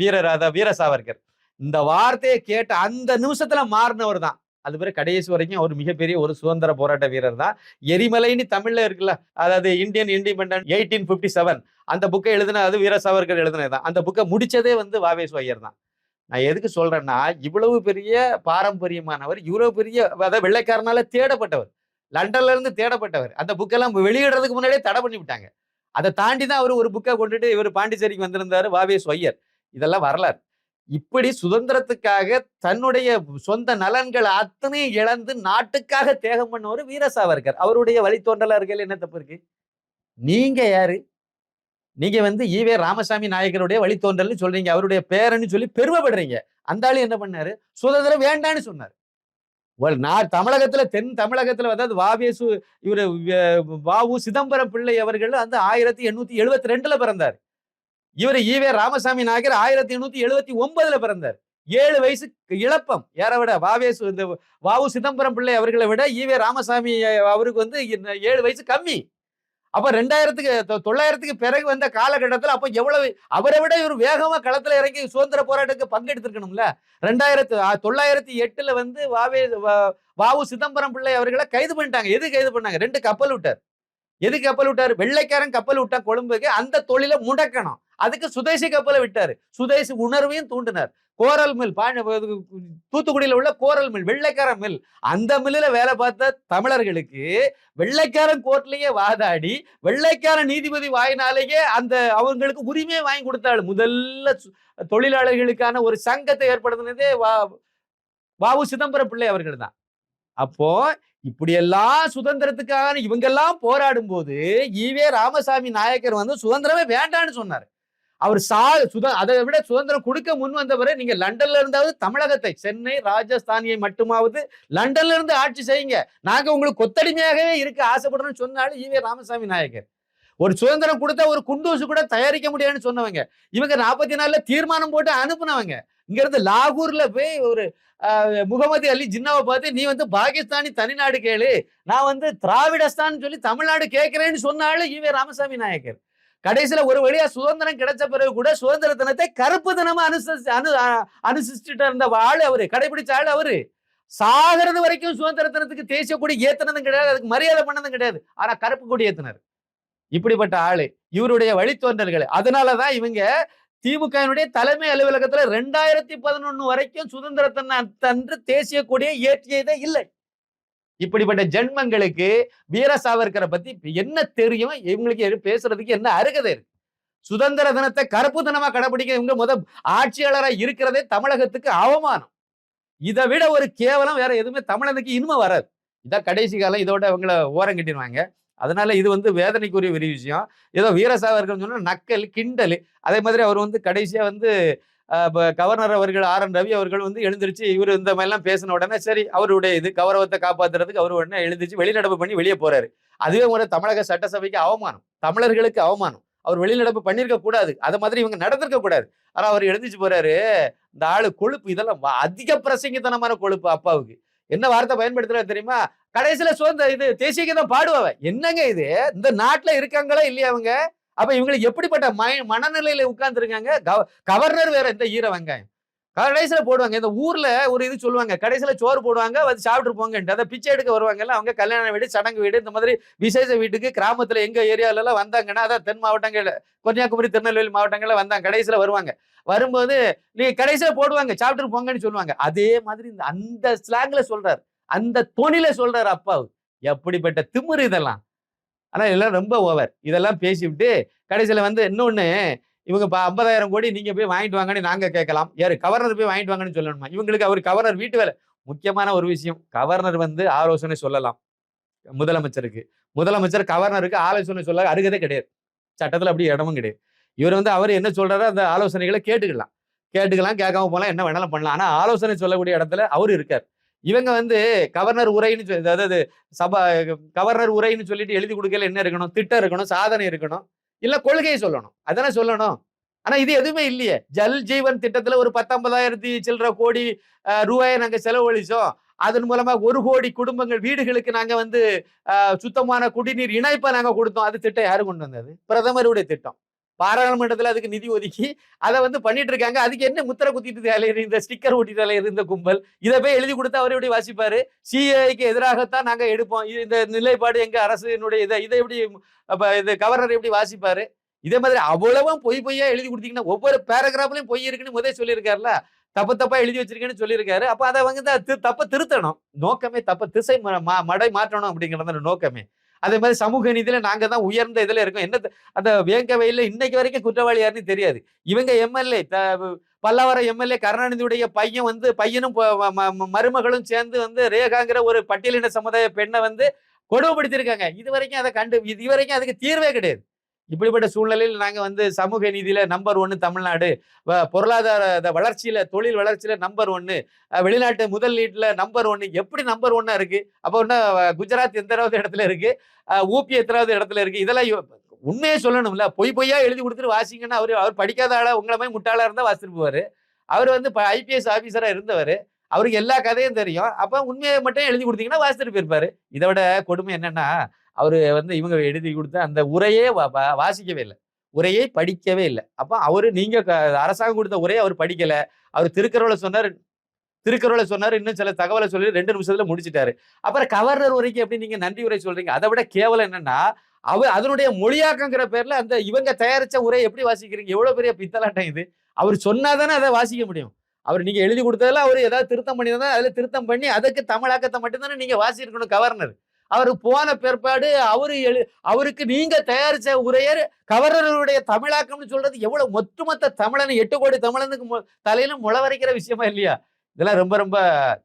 வீரர் அத வீர சாவர்கர் இந்த வார்த்தையை கேட்ட அந்த நிமிஷத்துல மாறினவர் தான் அது பிறகு கடைசி வரைக்கும் அவர் மிகப்பெரிய ஒரு சுதந்திர போராட்ட வீரர் தான். எரிமலைன்னு தமிழ்ல இருக்குல்ல அதாவது Indian independent eighteen fifty seven அந்த புக்கை எழுதின அது வீர சாவர்கர் எழுதினது தான். அந்த புக்கை முடிச்சதே வந்து வாவேஸ் ஐயர் தான். நான் எதுக்கு சொல்றேன்னா இவ்வளவு பெரிய பாரம்பரியமானவர் இவ்வளவு பெரிய அதாவது வெள்ளைக்காரனால தேடப்பட்டவர் லண்டன்ல இருந்து தேடப்பட்டவர் அந்த புக்கெல்லாம் வெளியிடுறதுக்கு முன்னாடியே தடை பண்ணி விட்டாங்க. அதை தாண்டி தான் அவர் ஒரு புக்கை கொண்டுட்டு இவர் பாண்டிச்சேரிக்கு வந்திருந்தாரு வாவேஸ் ஐயர். இதெல்லாம் வரலாறு. இப்படி சுதந்திரத்துக்காக தன்னுடைய சொந்த நலன்கள் அத்தனையும் இழந்து நாட்டுக்காக தேகம் பண்ணவர் வீர சாவர்கர் அவருடைய வழித்தோன்றலா என்ன தப்பு இருக்கு நீங்க யாரு நீங்க வந்து ஈவே ராமசாமி நாயக்கருடைய வழித்தோன்றல்னு சொல்றீங்க அவருடைய பேரன்னு சொல்லி பெருமைப்படுறீங்க அந்த ஆளு என்ன பண்ணாரு சுதந்திரம் வேண்டான்னு சொன்னார் நான் தமிழகத்துல தென் தமிழகத்துல அதாவது வாவேசு இவரு வாவு சிதம்பரம் பிள்ளை அவர்கள் வந்து ஆயிரத்தி எண்ணூத்தி எழுபத்தி ரெண்டுல பிறந்தார் இவர் ஈவே ராமசாமி நாயகர் ஆயிரத்தி எண்ணூத்தி எழுபத்தி ஒன்பதுல பிறந்தார். ஏழு வயசு இழப்பம் யாரை விட? வாவே இந்த வாவு சிதம்பரம் பிள்ளை அவர்களை விட ஈவே ராமசாமி அவருக்கு வந்து ஏழு வயசு கம்மி. அப்ப ரெண்டாயிரத்துக்கு தொள்ளாயிரத்துக்கு பிறகு வந்த காலகட்டத்தில் அப்போ எவ்வளவு அவரை விட இவர் வேகமா களத்துல இறங்கி சுதந்திர போராட்டத்துக்கு பங்கெடுத்திருக்கணும்ல? ரெண்டாயிரத்து தொள்ளாயிரத்தி எட்டுல வந்து வாவே வா- வாவு சிதம்பரம் பிள்ளை அவர்களை கைது பண்ணிட்டாங்க. எது கைது பண்ணாங்க? ரெண்டு கப்பல் விட்டார். எது கப்பல் விட்டார்? வெள்ளைக்காரன் கப்பல் விட்டா கொழும்புக்கு. அந்த தொழிலை முடக்கணும். அதுக்கு சுதேசி கப்பலை விட்டாரு. சுதேசி உணர்வையும் தூண்டினார். கோரல் மில் பாண்டி தூத்துக்குடியில உள்ள கோரல் மில் வெள்ளைக்கார மில் அந்த மில்லில் வேலை பார்த்த தமிழர்களுக்கு வெள்ளைக்காரன் கோர்ட்லயே வாதாடி வெள்ளைக்கார நீதிபதி வாயினாலேயே அந்த அவங்களுக்கு உரிமையை வாங்கி கொடுத்தாள். முதல்ல சு- தொழிலாளர்களுக்கான ஒரு சங்கத்தை ஏற்படுத்தினதே வா வாவு சிதம்பரம் பிள்ளை அவர்கள் தான் அப்போ இப்படியெல்லாம் சுதந்திரத்துக்காக இவங்கெல்லாம் போராடும் போது ஈவே ராமசாமி நாயக்கர் வந்து சுதந்திரமே வேண்டான்னு சொன்னார். அவர் சா சுத அதை விட சுதந்திரம் கொடுக்க முன் வந்தவரை நீங்க லண்டன்ல இருந்தாவது தமிழகத்தை சென்னை ராஜஸ்தானியை மட்டுமாவது லண்டன்ல இருந்து ஆட்சி செய்யுங்க. நாங்க உங்களுக்கு கொத்தடிமையாகவே இருக்க ஆசைப்படுறோம்னு சொன்னாலும் ஈவே ராமசாமி நாயக்கர் ஒரு சுதந்திரம் கொடுத்தா ஒரு குண்டூசு கூட தயாரிக்க முடியாதுன்னு சொன்னவங்க. இவங்க நாற்பத்தி நாலுல தீர்மானம் போட்டு அனுப்புனவங்க. இங்கிருந்து லாகூர்ல போய் ஒரு முகமது அலி ஜின்னாவை பார்த்து நீ வந்து பாகிஸ்தானி தனிநாடு கேளு. நான் வந்து திராவிடஸ்தான் சொல்லி தமிழ்நாடு கேட்கிறேன்னு சொன்னாலும் ஈவே ராமசாமி நாயக்கர் கடைசியில ஒரு வழியா சுதந்திரம் கிடைச்ச பிறகு கூட சுதந்திர தினத்தை கருப்பு தினமா அனுசரிச்சு அனு அனுசரிச்சுட்டு இருந்த ஆளு அவரு கடைபிடிச்ச ஆளு அவரு. சாகிறது வரைக்கும் சுதந்திர தினத்துக்கு தேசிய கொடி ஏத்தினதும் கிடையாது அதுக்கு மரியாதை பண்ணதும் கிடையாது. ஆனா கருப்பு கொடி ஏத்தினார். இப்படிப்பட்ட ஆளு இவருடைய வழித்தோன்றல்கள். அதனாலதான் இவங்க திமுகவினுடைய தலைமை அலுவலகத்துல ரெண்டாயிரத்தி பதினொன்னு வரைக்கும் சுதந்திர தினத்தன்று தேசிய கொடியை ஏற்றியதே இல்லை. இப்படிப்பட்ட ஜென்மங்களுக்கு வீர சாவர்கரை பத்தி என்ன தெரியும்? இவங்களுக்கு பேசுறதுக்கு என்ன அருகதை இருக்கு? சுதந்திர தினத்தை கருப்பு தினமா கடைபிடிக்க இவங்க முத ஆட்சியாளரா இருக்கிறதே தமிழகத்துக்கு அவமானம். இதை விட ஒரு கேவலம் வேற எதுவுமே தமிழனுக்கு இனிமே வராது. இதான் கடைசி காலம். இதோட அவங்கள ஓரம் கட்டிடுவாங்க. அதனால இது வந்து வேதனைக்குரிய ஒரு விஷயம். ஏதோ வீரசாவர்கள் சொன்னா நக்கல் கிண்டல். அதே மாதிரி அவர் வந்து கடைசியா வந்து கவர்னர் அவர்கள் ஆர். என். ரவி அவர்கள் வந்து எழுந்திருச்சு இவர் இந்த மாதிரிலாம் பேசின உடனே சரி அவருடைய இது கௌரவத்தை காப்பாத்துறதுக்கு அவர் உடனே எழுந்திருச்சு வெளிநடப்பு பண்ணி வெளியே போறாரு. அதுவே ஒரு தமிழக சட்டசபைக்கு அவமானம். தமிழர்களுக்கு அவமானம். அவர் வெளிநடப்பு பண்ணியிருக்க கூடாது. அது மாதிரி இவங்க நடந்திருக்க கூடாது. ஆனா அவர் எழுந்திச்சு போறாரு. இந்த ஆளு கொழுப்பு இதெல்லாம் அதிக பிரசங்கித்தனமான கொழுப்பு அப்பாவுக்கு. என்ன வார்த்தை பயன்படுத்துறாரு தெரியுமா? கடைசியில சுதந்திர இது தேசிய கீதம் பாடுவாங்க என்னங்க இது? இந்த நாட்டுல இருக்காங்களா இல்லையா அவங்க? அப்ப இவங்களுக்கு எப்படிப்பட்ட மய மனநிலையில உட்கார்ந்துருக்காங்க? கவர்னர் வேற இந்த ஈர வெங்காயம் கடைசியில போடுவாங்க. இந்த ஊர்ல ஒரு இது சொல்லுவாங்க. கடைசியில சோறு போடுவாங்க வந்து சாப்பிட்டு போங்கன்ட்டு. அதை பிச்சை எடுக்க வருவாங்கல்ல அவங்க கல்யாண வீடு சடங்கு வீடு இந்த மாதிரி விசேஷ வீட்டுக்கு கிராமத்துல எங்க ஏரியால எல்லாம் வந்தாங்கன்னா அதான் தென் மாவட்டங்கள் கன்னியாகுமரி திருநெல்வேலி மாவட்டங்கள்ல வந்தாங்க. கடைசியில வருவாங்க. வரும்போது நீ கடைசியில போடுவாங்க சாப்பிட்டு போங்கன்னு சொல்லுவாங்க. அதே மாதிரி இந்த அந்த ஸ்லாங்ல சொல்றாரு. அந்த தொனில சொல்றாரு அப்பாவு. எப்படிப்பட்ட திமிரு இதெல்லாம். ஆனால் இதெல்லாம் ரொம்ப ஓவர் இதெல்லாம் பேசிவிட்டு கடைசியில் வந்து இன்னொன்று இவங்க இப்போ ஐம்பதாயிரம் கோடி நீங்கள் போய் வாங்கிட்டு வாங்கன்னு நாங்கள் கேட்கலாம். யார்? கவர்னர் போய் வாங்கிட்டு வாங்கன்னு சொல்லணுமா? இவங்களுக்கு அவர் கவர்னர் வீட்டு வேலை. முக்கியமான ஒரு விஷயம் கவர்னர் வந்து ஆலோசனை சொல்லலாம். முதலமைச்சருக்கு. முதலமைச்சர் கவர்னருக்கு ஆலோசனை சொல்ல அருகதே கிடையாது. சட்டத்தில் அப்படி இடமும் கிடையாது. இவர் வந்து அவர் என்ன சொல்கிறாரோ அந்த ஆலோசனைகளை கேட்டுக்கலாம். கேட்டுக்கலாம் கேட்காம போகலாம் என்ன வேணாலும் பண்ணலாம். ஆனால் ஆலோசனை சொல்லக்கூடிய இடத்துல அவர் இருக்கார். இவங்க வந்து கவர்னர் உரைன்னு சொல்லி அதாவது சபா கவர்னர் உரைன்னு சொல்லிட்டு எழுதி கொடுக்கல என்ன இருக்கணும்? திட்டம் இருக்கணும்? சாதனை இருக்கணும்? இல்ல கொள்கையை சொல்லணும். அதானே சொல்லணும். ஆனா இது எதுவுமே இல்லையே. ஜல் ஜீவன் திட்டத்துல ஒரு பத்தொன்பதாயிரத்தி சில்லற கோடி ரூபாயை நாங்க செலவழிச்சோம். அதன் மூலமா ஒரு கோடி குடும்பங்கள் வீடுகளுக்கு நாங்க வந்து சுத்தமான குடிநீர் இணைப்பை நாங்க கொடுத்தோம். அது திட்டம் யாரு கொண்டு வந்தது? பிரதமருடைய திட்டம். பாராளுமன்றத்தில் அதுக்கு நிதி ஒதுக்கி அதை வந்து பண்ணிட்டு இருக்காங்க. அதுக்கு என்ன முத்திரை குத்திட்டு அலையிற இந்த ஸ்டிக்கர் ஒட்டிட்டு அலையிற இந்த கும்பல்? இதை போய் எழுதி கொடுத்தா அவர் எப்படி வாசிப்பாரு? சிஏஐக்கு எதிராகத்தான் நாங்கள் எடுப்போம். இது இந்த நிலைப்பாடு எங்க அரசினுடைய இதை இதை எப்படி அப்ப இது கவர்னர் எப்படி வாசிப்பாரு? இதே மாதிரி அவ்வளவும் பொய் பொய்யா எழுதி கொடுத்தீங்கன்னா ஒவ்வொரு பேராகிராஃப்லையும் பொய் இருக்குன்னு முதல் சொல்லியிருக்காருல்ல தப்பு தப்பா எழுதி வச்சிருக்கேன்னு சொல்லியிருக்காரு. அப்போ அதை வந்து த- தப்ப திருத்தணும். நோக்கமே தப்ப திசை ம- மடை மாற்றணும் அப்படிங்கிறது அந்த நோக்கமே. அதே மாதிரி சமூக நீதியில நாங்க தான் உயர்ந்த இதுல இருக்கோம். என்ன அந்த வேங்கவையில இன்னைக்கு வரைக்கும் குற்றவாளி யாருன்னு தெரியாது. இவங்க எம்எல்ஏ பல்லாவரம் எம்எல்ஏ கருணாநிதியுடைய பையன் வந்து பையனும் ம- ம- மருமகளும் சேர்ந்து வந்து ரேகாங்கிற ஒரு பட்டியலின சமுதாய பெண்ணை வந்து கொடுமைப்படுத்தியிருக்காங்க. இது வரைக்கும் அதை கண்டு இது வரைக்கும் அதுக்கு தீர்வே கிடையாது. இப்படிப்பட்ட சூழ்நிலையில் நாங்கள் வந்து சமூக நீதியில் நம்பர் ஒன்று தமிழ்நாடு. பொருளாதார இந்த தொழில் வளர்ச்சியில் நம்பர் ஒன்று வெளிநாட்டு முதலீட்டில் நம்பர் ஒன்று எப்படி நம்பர் ஒன்னாக இருக்குது அப்போ என்ன குஜராத் எத்தனாவது இடத்துல இருக்கு? ஊபி எத்தனாவது இடத்துல இருக்குது இதெல்லாம் உண்மையே சொல்லணும்ல. பொய் பொய்யா எழுதி கொடுத்துட்டு வாசிங்கன்னா அவர் அவர் படிக்காத ஆளாக உங்களை மாதிரி முட்டாளாக இருந்தால் வாசிட்டு போவார். அவர் வந்து ஐபிஎஸ் ஆஃபீஸராக இருந்தவர். அவருக்கு எல்லா கதையும் தெரியும். அப்போ உண்மையை மட்டும் எழுதி கொடுத்தீங்கன்னா வாசித்துட்டு போயிருப்பாரு. இதை விட கொடுமை என்னன்னா அவர் வந்து இவங்க எழுதி கொடுத்த அந்த உரையே வாசிக்கவே இல்லை. உரையை படிக்கவே இல்லை. அப்போ அவர் நீங்கள் அரசாங்கம் கொடுத்த உரையை அவர் படிக்கலை. அவர் திருக்குறளை சொன்னார் திருக்குறளை சொன்னார் இன்னும் சில தகவலை சொல்லி ரெண்டு நிமிஷத்துல முடிச்சிட்டாரு. அப்புறம் கவர்னர் உரைக்கு எப்படி நீங்க நன்றி உரை சொல்றீங்க? அதை விட கேவலம் என்னன்னா அவர் அதனுடைய மொழியாக்கங்கிற பேர்ல அந்த இவங்க தயாரிச்ச உரை எப்படி வாசிக்கிறீங்க? எவ்வளவு பெரிய பித்தலாட்டம் இது? அவர் சொன்னாதானே அதை வாசிக்க முடியும். அவர் நீங்க எழுதி கொடுத்ததுல அவர் ஏதாவது திருத்தம் பண்ணியிருந்தா அதுல திருத்தம் பண்ணி அதுக்கு தமிழாக்கத்தை மட்டும்தானே நீங்க வாசிக்கணும் கவர்னர். அவர் போன பிற்பாடு அவரு எழு அவருக்கு நீங்க தயாரிச்ச உரையர் கவர்னருடைய தமிழாக்கம்னு சொல்றது எவ்வளவு ஒட்டுமொத்த தமிழன் எட்டு கோடி தமிழனுக்கு மு- தலையில முளவரைக்கிற விஷயமா இல்லையா? இதெல்லாம் ரொம்ப ரொம்ப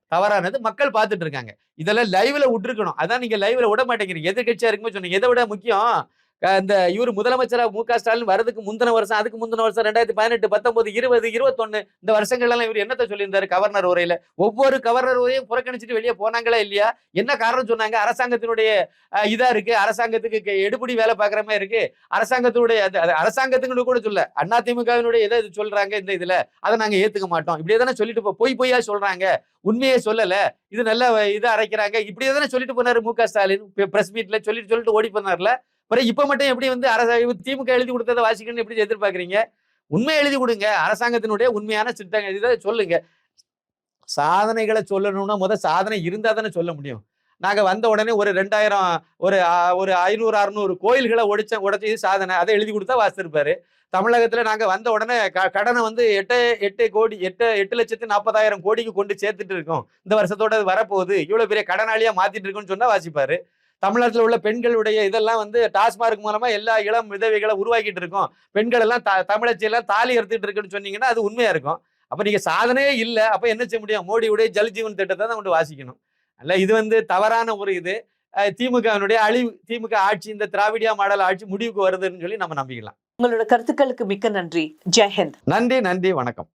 தவறானது. மக்கள் பார்த்துட்டு இருக்காங்க. இதெல்லாம் லைவ்ல விட்டுருக்கணும். அதான் நீங்க லைவ்ல விட மாட்டேங்கிறீங்க. எதிர்கட்சியா இருக்கும்போது சொன்னீங்க. எதை விட முக்கியம்? இந்த இவர் முதலமைச்சராக மு க ஸ்டாலின் வரதுக்கு முந்தின வருஷம் அதுக்கு முந்தின வருஷம் ரெண்டாயிரத்தி பதினெட்டு பத்தொன்பது இருபது இருபத்தொன்னு இந்த வருஷங்கள்லாம் இவர் என்னத்த சொல்லியிருந்தாரு கவர்னர் உரையில? ஒவ்வொரு கவர்னர் உரையும் புறக்கணிச்சிட்டு வெளியே போனாங்களா இல்லையா? என்ன காரணம் சொன்னாங்க? அரசாங்கத்தினுடைய இதா இருக்கு? அரசாங்கத்துக்கு எடுபடி வேலை பார்க்குற மாதிரி இருக்கு. அரசாங்கத்தினுடைய அரசாங்கத்துக்குன்னு அரசாங்கத்துக்கு கூட சொல்ல அதிமுகவினுடைய எதை இது சொல்றாங்க இந்த இதுல. அதை நாங்க ஏத்துக்க மாட்டோம். இப்படியே தானே சொல்லிட்டு போ- பொய்யா சொல்றாங்க. உண்மையே சொல்லல. இது நல்ல இதை அரைக்கிறாங்க. இப்படியே தானே சொல்லிட்டு போனாரு மு க ஸ்டாலின். பிரஸ் மீட்ல சொல்லிட்டு சொல்லிட்டு ஓடி போனார்ல. அப்புறம் இப்போ மட்டும் எப்படி வந்து அரச திமுக எழுதி கொடுத்ததை வாசிக்கணும்னு எப்படி எதிர்பார்க்குறீங்க? உண்மை எழுதி கொடுங்க. அரசாங்கத்தினுடைய உண்மையான திட்டங்கள் இதை சொல்லுங்க. சாதனைகளை சொல்லணும்னா முதல் சாதனை இருந்தால் தானே சொல்ல முடியும். நாங்கள் வந்த உடனே ஒரு ரெண்டாயிரம் ஒரு ஒரு ஐநூறு அறுநூறு கோயில்களை உடைச்ச உடைச்சி இது சாதனை. அதை எழுதி கொடுத்தா வாசிச்சிருப்பாரு தமிழகத்தில் நாங்கள் வந்த உடனே க- கடனை வந்து எட்டு எட்டு கோடி எட்டு எட்டு லட்சத்து நாற்பதாயிரம் கோடிக்கு கொண்டு சேர்த்துட்டு இருக்கோம். இந்த வருஷத்தோட அது வரப்போகுது. இவ்வளோ பெரிய கடனாளியாக மாற்றிட்டு இருக்கோம்னு சொன்னால் வாசிப்பாரு. தமிழகத்துல உள்ள பெண்களுடைய இதெல்லாம் வந்து டாஸ்மார்க் மூலமா எல்லா இளம் விதவைகளை உருவாக்கிட்டு இருக்கோம். பெண்கள் எல்லாம் த- தமிழச்சி எல்லாம் தாலி எடுத்துட்டு இருக்குன்னு சொன்னீங்கன்னா அது உண்மையா இருக்கும். அப்ப நீங்க சாதனையே இல்ல. அப்ப என்ன செய்ய முடியும்? மோடியுடைய ஜல் ஜீவன் திட்டத்தை தான் கொண்டு வாசிக்கணும். அல்ல இது வந்து தவறான ஒரு இது. திமுகவினுடைய அழிவு திமுக ஆட்சி இந்த திராவிடியா மாடல் ஆட்சி முடிவுக்கு வருதுன்னு சொல்லி நம்ம நம்பிக்கலாம். உங்களோட கருத்துக்களுக்கு மிக்க நன்றி. ஜெயஹிந்த் நன்றி நன்றி. வணக்கம்.